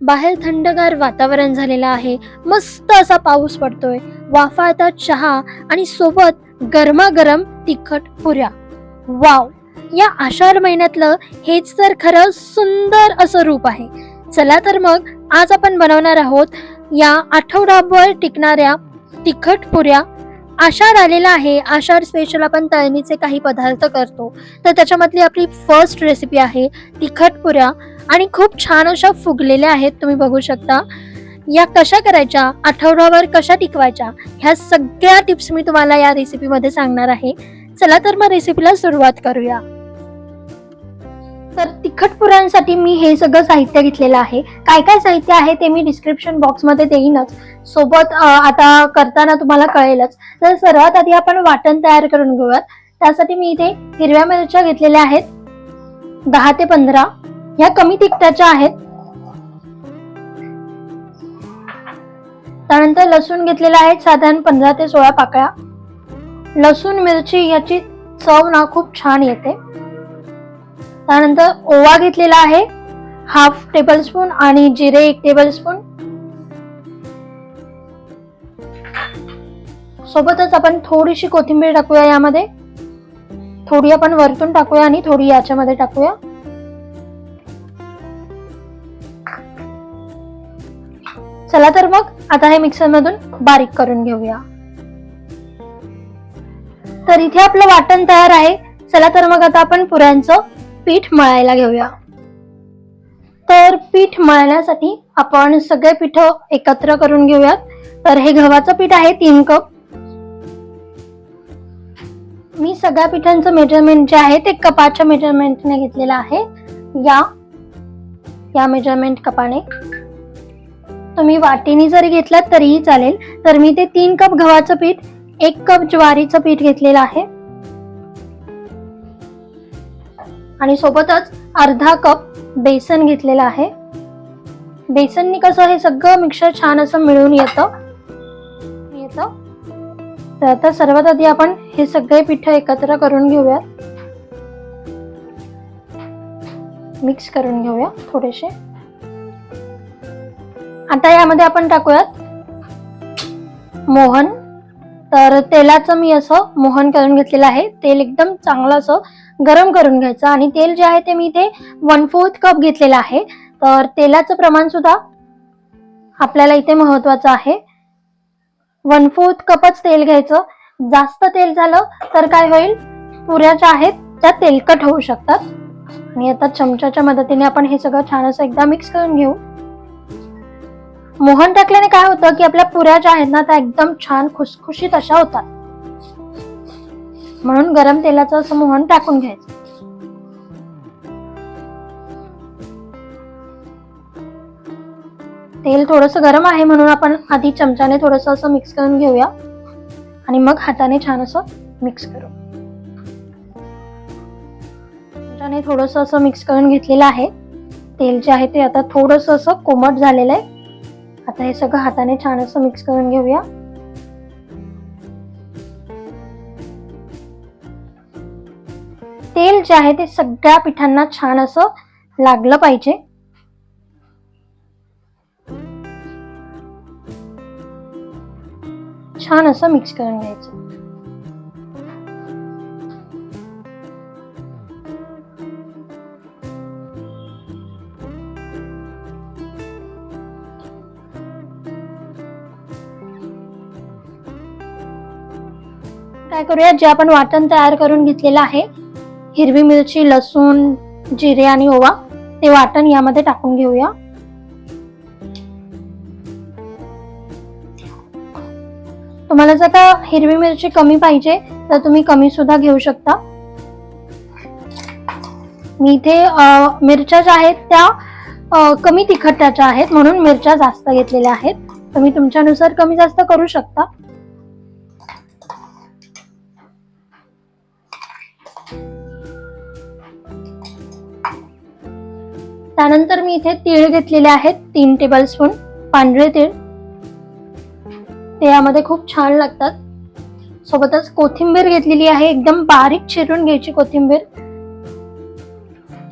बाहेर थंडगार वातावरण झालेलं आहे. मस्त असा पाऊस पडतोय. वाफाळता चहा आणि सोबत गरमागरम तिखट पुऱ्या. वाव! या आषाढ महिन्यातलं हेच तर खरं सुंदर असं रूप आहे. चला तर मग आज आपण बनवणार आहोत या आठवडाभर टिकणाऱ्या तिखट पुऱ्या. आषाढ आलेला आहे. आषाढ स्पेशल आपण तळणीचे काही पदार्थ करतो. तर त्याच्यामधली आपली फर्स्ट रेसिपी आहे तिखट पुऱ्या. आणि खूप छान अशा फुगलेल्या आहेत तुम्ही बघू शकता. या कशा करायच्या आठवड्यावर कशा टिकवायच्या ह्या सगळ्या टिप्स मी तुम्हाला या रेसिपीमध्ये सांगणार आहे. चला तर मग रेसिपीला सुरुवात करूया. तर तिखट पुरांसाठी मी हे सगळं साहित्य घेतलेलं आहे. काय काय साहित्य आहे ते मी डिस्क्रिप्शन बॉक्समध्ये देईनच. सोबत आता करताना तुम्हाला कळेलच. तर सर्वात आधी आपण वाटण तयार करून घेऊयात. त्यासाठी मी इथे हिरव्या मिरच्या घेतलेल्या आहेत. दहा ते पंधरा. ह्या कमी तिखटाच्या आहेत. त्यानंतर लसूण घेतलेला आहे साधारण पंधरा ते सोळा पाकळ्या. लसूण मिरची याची चव ना खूप छान येते. त्यानंतर ओवा घेतलेला आहे हाफ टेबल स्पून आणि जिरे एक टेबल स्पून सोबतच आपण थोडीशी कोथिंबीर टाकूया यामध्ये. थोडी आपण वरतून टाकूया आणि थोडी याच्यामध्ये टाकूया. चला तर मग आता हे मिक्सर मधून बारीक करून घेऊया. तर इथे आपलं वाटण तयार आहे. चला तर मग आता आपण पुऱ्यांचं पीठ मळायला घेऊया. तर पीठ मळण्यासाठी आपण सगळे पीठ एकत्र करून घेऊयात. तर हे गव्हाचं पीठ आहे तीन कप. मी सगळ्या पिठांचं मेजरमेंट जे आहे ते कपाच्या मेजरमेंटने घेतलेलं आहे. या या मेजरमेंट कपाने. तुम्ही वाटीने जरी घेतलात तरीही चालेल तर मी ते तीन कप गव्हाचं पीठ एक कप ज्वारीचं पीठ घेतलेलं आहे. आणि सोबतच अर्धा कप बेसन घेतलेलं आहे. बेसननी कसं हे सगळं मिक्सर छान असं मिळून येतं. येतं. तर आता सर्वात आधी आपण हे सगळे पिठं एकत्र करून घेऊयात. मिक्स करून घेऊया थोडेसे. आता यामध्ये आपण टाकूयात मोहन. तर तेलाचं मी असं मोहन करून घेतलेलं आहे. तेल एकदम चांगलं असं गरम करून घ्यायचं आणि तेल जे आहे ते मी इथे वन फोर्थ कप घेतलेलं आहे. तर तेलाचं प्रमाण सुद्धा आपल्याला इथे महत्वाचं आहे. वन फोर्थ कपच तेल घ्यायचं. जास्त तेल झालं तर काय होईल? पुऱ्या ज्या आहेत त्या तेलकट होऊ शकतात. आणि आता चमच्याच्या मदतीने आपण हे सगळं छान असं एकदा मिक्स करून घेऊ. मोहन टाकल्याने काय होतं की आपल्या पुऱ्या ज्या आहेत ना त्या एकदम छान खुसखुशीत अशा होतात. म्हणून गरम तेलाचं असं मोहन टाकून घ्यायचं. तेल थोडस गरम आहे म्हणून आपण आधी चमच्याने थोडस असं मिक्स करून घेऊया. आणि मग हाताने छान असं मिक्स करू. चमच्याने थोडस असं मिक्स करून घेतलेलं आहे. तेल जे आहे ते आता थोडस असं कोमट झालेलं आहे. आता हे सगळं हाताने छान असं मिक्स करून घेऊया. तेल जे आहे ते सगळ्या पिठांना छान असं लागलं पाहिजे. छान असं मिक्स करून घ्यायचं. करूयात जे आपण वाटण तयार करून घेतलेलं आहे. हिरवी मिरची लसूण जिरे आणि ओवा ते वाटण यामध्ये टाकून घेऊया. तुम्हाला जर का हिरवी मिरची कमी पाहिजे तर तुम्ही कमी सुद्धा घेऊ शकता. मी इथे मिरच्या ज्या आहेत त्या कमी तिखटाच्या आहेत म्हणून मिरच्या जास्त घेतलेल्या आहेत. तुम्ही तुमच्यानुसार कमी जास्त करू शकता. त्यानंतर मी इथे तीळ घेतलेले आहेत. तीन टेबल स्पून पांढरे तीळ. ते यामध्ये खूप छान लागतात. सोबतच कोथिंबीर घेतलेली आहे. एकदम बारीक चिरून घ्यायची कोथिंबीर.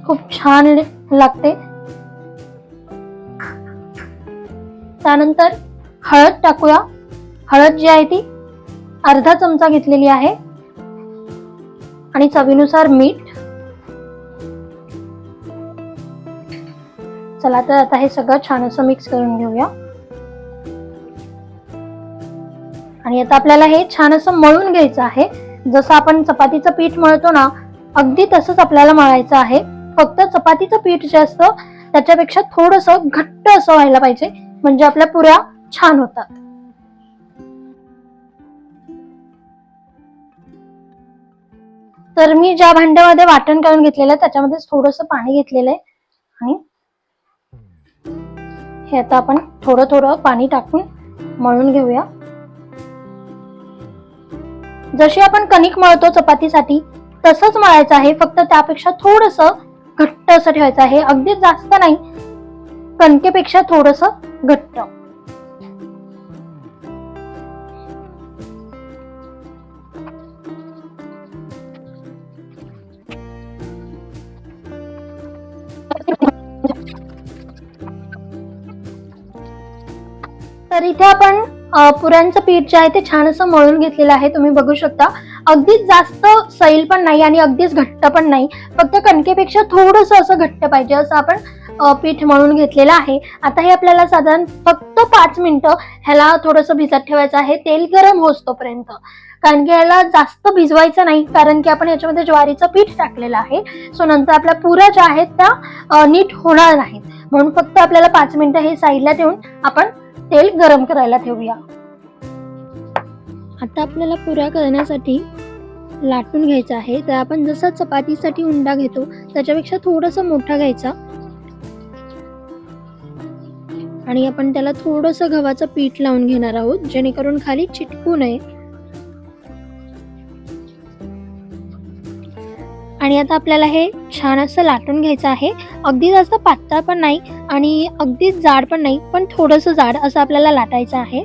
खूप छान लागते. त्यानंतर हळद टाकूया. हळद जी आहे ती अर्धा चमचा घेतलेली आहे. आणि चवीनुसार मीठ. चला तर आता हे सगळं छान असं मिक्स करून घेऊया. आणि आता आपल्याला हे छान असं मळून घ्यायचं आहे. जसं आपण चपातीचं पीठ मळतो ना अगदी तसंच आपल्याला मळायचं आहे. फक्त चपातीचं पीठ जे असतं त्याच्यापेक्षा थोडस घट्ट असं व्हायला पाहिजे. म्हणजे आपल्या पुऱ्या छान होतात. तर मी ज्या भांड्यामध्ये वाटण करून घेतलेलं आहे त्याच्यामध्ये थोडस पाणी घेतलेलं आहे. आणि हे आता आपण थोडं थोडं पाणी टाकून मळून घेऊया. जशी आपण कणिक मळतो चपातीसाठी तसंच मळायचं आहे. फक्त त्यापेक्षा थोडस घट्ट असं ठेवायचं आहे. अगदी जास्त नाही. कणकेपेक्षा थोडस घट्ट. तर इथे आपण पुरांचं पीठ जे आहे ते छान असं मळून घेतलेलं आहे तुम्ही बघू शकता. अगदीच जास्त सैल पण नाही आणि अगदीच घट्ट पण नाही. फक्त कणकेपेक्षा थोडस असं घट्ट पाहिजे असं आपण पीठ मळून घेतलेलं आहे. आता हे आपल्याला साधारण फक्त पाच मिनिटं ह्याला थोडंसं भिजत ठेवायचं आहे. तेल गरम होतोपर्यंत. कारण की ह्याला जास्त भिजवायचं नाही कारण की आपण याच्यामध्ये ज्वारीचं पीठ टाकलेलं आहे. सो नंतर आपल्या पुऱ्या ज्या आहेत त्या नीट होणार नाहीत. म्हणून फक्त आपल्याला पाच मिनिटं हे साईडला ठेवून आपण तेल गरम करायला ठेवूया. आता आपल्याला पुऱ्या करण्यासाठी लाटून घ्यायचं आहे. तर आपण जसा चपातीसाठी उंडा घेतो त्याच्यापेक्षा थोडासा मोठा घ्यायचा. आणि आपण त्याला थोडस गव्हाचं पीठ लावून घेणार आहोत जेणेकरून खाली चिटकू नये. आणि आता आपल्याला हे छान असं लाटून घ्यायचं आहे. अगदी जास्त पातळ पण नाही आणि अगदी जाड पण नाही पण थोडंसं जाड असं आपल्याला लाटायचं आहे.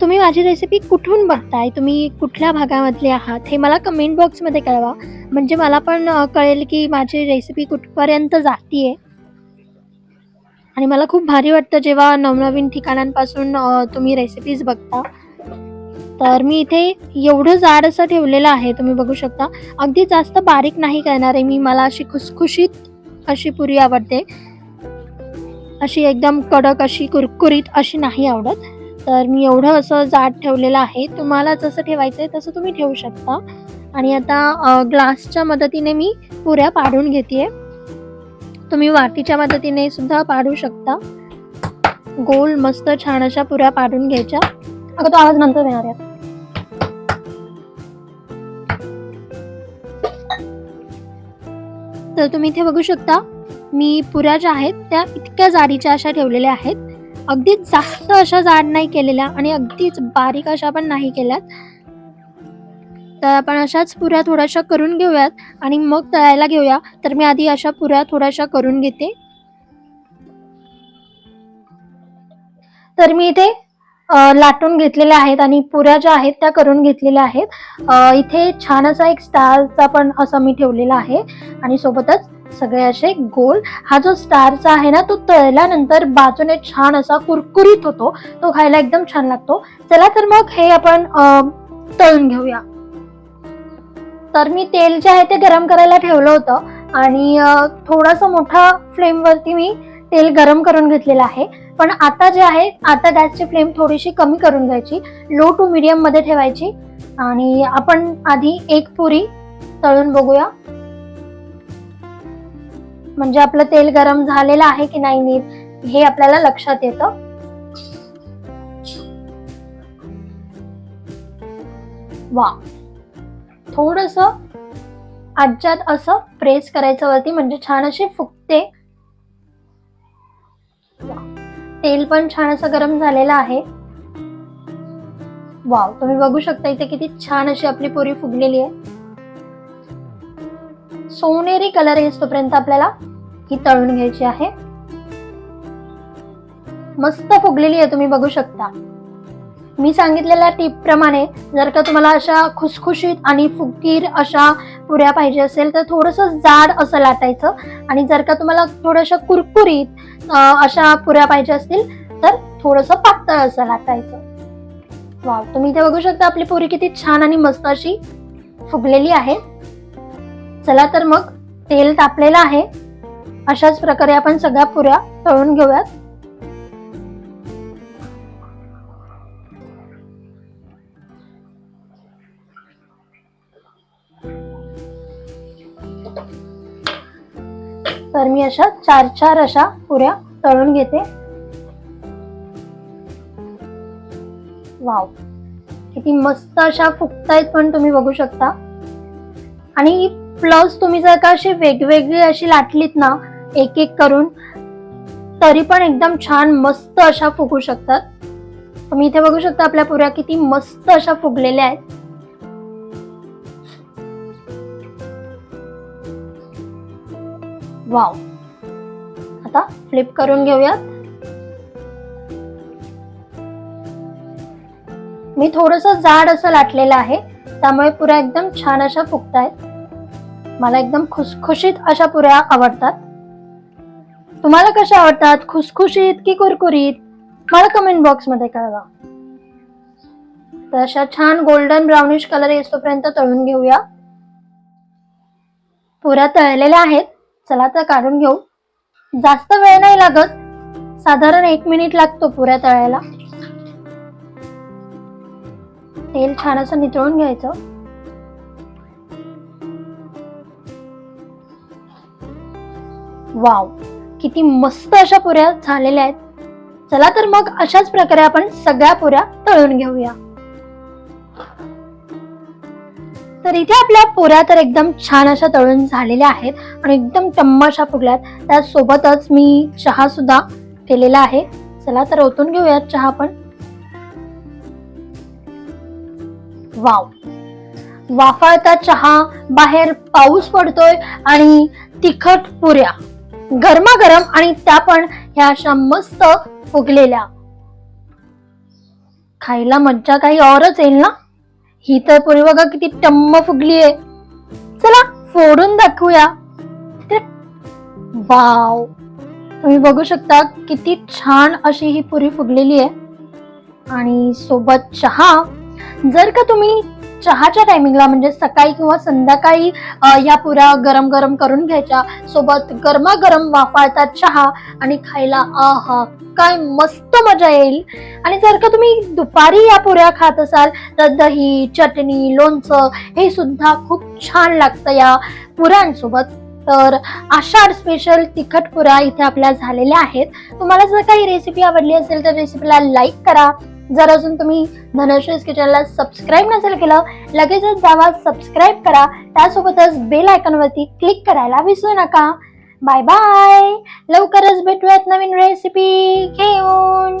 तुम्ही माझी रेसिपी कुठून बघताय? तुम्ही कुठल्या भागामधले आहात? हे मला कमेंट बॉक्समध्ये कळवा. म्हणजे मला पण कळेल की माझी रेसिपी कुठपर्यंत जातीये. आणि मला खूप भारी वाटतं जेव्हा नवनवीन ठिकाणांपासून तुम्ही रेसिपीज बघता. तर मी इथे एवढं जाड असं ठेवलेलं आहे तुम्ही बघू शकता. अगदी जास्त बारीक नाही करणार आहे मी मला अशी खुसखुशीत अशी पुरी आवडते. अशी एकदम कडक अशी कुरकुरीत अशी नाही आवडत. तर मी एवढं असं जाड ठेवलेलं आहे. तुम्हाला जसं ठेवायचं आहे तसं तुम्ही ठेवू शकता. आणि आता ग्लासच्या मदतीने मी पुऱ्या पाडून घेते तुम्ही वाटीच्या मदतीने सुद्धा पाडू शकता. गोल मस्त छान अशा पुऱ्या पाडून घ्यायच्या. अगं तो आवाज नंतर देणार आहे. तर तुम्ही इथे बघू शकता मी पुऱ्या ज्या आहेत त्या इतक्या जाडीच्या अशा ठेवलेल्या आहेत. अगदी जास्त अशा जाड नाही केलेल्या आणि अगदीच बारीक अशा पण नाही केल्यात. तर आपण अशाच पुऱ्या थोड्याशा करून घेऊयात आणि मग तळायला घेऊया. तर मी आधी अशा पुऱ्या थोड्याशा करून घेते. तर मी इथे लाटून घेतलेल्या आहेत आणि पुऱ्या ज्या आहेत त्या करून घेतलेल्या आहेत. इथे छान असा एक स्टारचा पण असा मी ठेवलेला आहे. आणि सोबतच सगळे असे गोल. हा जो स्टारचा आहे ना तो तळल्यानंतर बाजूने छान असा कुरकुरीत होतो. तो खायला एकदम छान लागतो. चला तर मग हे आपण तळून घेऊया. तर मी तेल जे आहे ते गरम करायला ठेवलं होतं. आणि थोडासा मोठा फ्लेमवरती मी तेल गरम करून घेतलेलं आहे. पण आता जे आहे आता गॅसची फ्लेम थोडीशी कमी करून घ्यायची लो टू मिडियममध्ये ठेवायची. आणि आपण आधी एक पुरी तळून बघूया. म्हणजे आपलं तेल गरम झालेलं आहे की नाही नीट हे आपल्याला लक्षात येतं. वा थोडस आज्यात असं प्रेस करायचं वरती म्हणजे छान अशी फुगते. तेल पण छान असं गरम झालेलं आहे. वाव तुम्ही बघू शकता इथे किती छान अशी आपली पोरी फुगलेली आहे. सोनेरी कलर येतोपर्यंत आपल्याला ही तळून घ्यायची आहे. मस्त फुगलेली आहे तुम्ही बघू शकता. मी सांगितलेल्या टीप प्रमाणे जर का तुम्हाला अशा खुसखुशीत आणि फुगीर अशा पुऱ्या पाहिजे असेल तर थोडंसं जाड असं लाटायचं. आणि जर का तुम्हाला थोड्याशा कुरकुरीत अशा पुऱ्या पाहिजे असतील तर थोडंसं पातळ असं लाटायचं. वाव तुम्ही इथे बघू शकता आपली पुरी किती छान आणि मस्त अशी फुगलेली आहे. चला तर मग तेल तापलेलं आहे. अशाच प्रकारे आपण सगळ्या पुऱ्या तळून घेऊयात. तर मी अशा चार चार अशा पुऱ्या तळून घेते. वाव. किती मस्त अशा फुगतायत पण तुम्ही बघू शकता. आणि प्लस तुम्ही जर का अशी वेगवेगळी अशी लाटलीत ना एक एक करून तरी पण एकदम छान मस्त अशा फुगू शकतात. तुम्ही इथे बघू शकता आपल्या पुऱ्या किती मस्त अशा फुगलेल्या आहेत. वाव. आता फ्लिप करून घेऊयात. मी थोडस जाड असं लाटलेलं आहे त्यामुळे पुऱ्या एकदम छान अशा फुगतायत. मला एकदम खुसखुशीत अशा पुऱ्या आवडतात. तुम्हाला कशा आवडतात? खुसखुशीत की कुरकुरीत? मला कमेंट बॉक्समध्ये कळवा. तर अशा छान गोल्डन ब्राउनिश कलर येतोपर्यंत तळून घेऊया. पुऱ्या तळलेल्या आहेत. चला तर काढून घेऊ. जास्त वेळ नाही लागत. साधारण एक मिनिट लागतो पुऱ्या तळायला. तेल छान असं नितळून घ्यायचं. वाव किती मस्त अशा पुऱ्या झालेल्या आहेत. चला तर मग अशाच प्रकारे आपण सगळ्या पुऱ्या तळून घेऊया. तर इथे आपल्या पुऱ्या तर एकदम छान अशा तळून झालेल्या आहेत आणि एकदम टम्माशा फुगल्यात. त्यासोबतच मी चहा सुद्धा केलेला आहे. चला तर ओतून घेऊयात चहा पण. वाव. वाफाळता चहा बाहेर पाऊस पडतोय आणि तिखट पुऱ्या. गरमागरम आणि त्या पण ह्या अशा मस्त फुगलेल्या. खायला मज्जा काही औरच येईल ना? ही तर पुरी बघा किती टम्म फुगली आहे चला फोडून दाखवूया. वाव. तुम्ही बघू शकता किती छान अशी ही पुरी फुगलेली आहे आणि सोबत चहा. जर का तुम्ही चहाच्या टायमिंगला म्हणजे सकाळी किंवा संध्याकाळी या पुऱ्या गरम गरम करून घ्यायच्या. सोबत गरमागरम वाफाळतात चहा आणि खायला आहा काय मस्त मजा येईल. आणि जर का तुम्ही दुपारी या पुऱ्या खात असाल तर दही चटणी लोणचं हे सुद्धा खूप छान लागतं या पुऱ्यांसोबत. तर आषाढ स्पेशल तिखट पुऱ्या इथे आपल्या झालेल्या आहेत. तुम्हाला जर काही रेसिपी आवडली असेल तर रेसिपीला लाईक करा. जर अजून तुम्ही धनश्रीज किचनला सबस्क्राईब नसेल केलं लगेचच जावा सबस्क्राईब करा. त्यासोबतच बेल आयकॉनवरती क्लिक करायला विसरू नका. बाय बाय लवकरच भेटूयात नवीन रेसिपी घेऊन.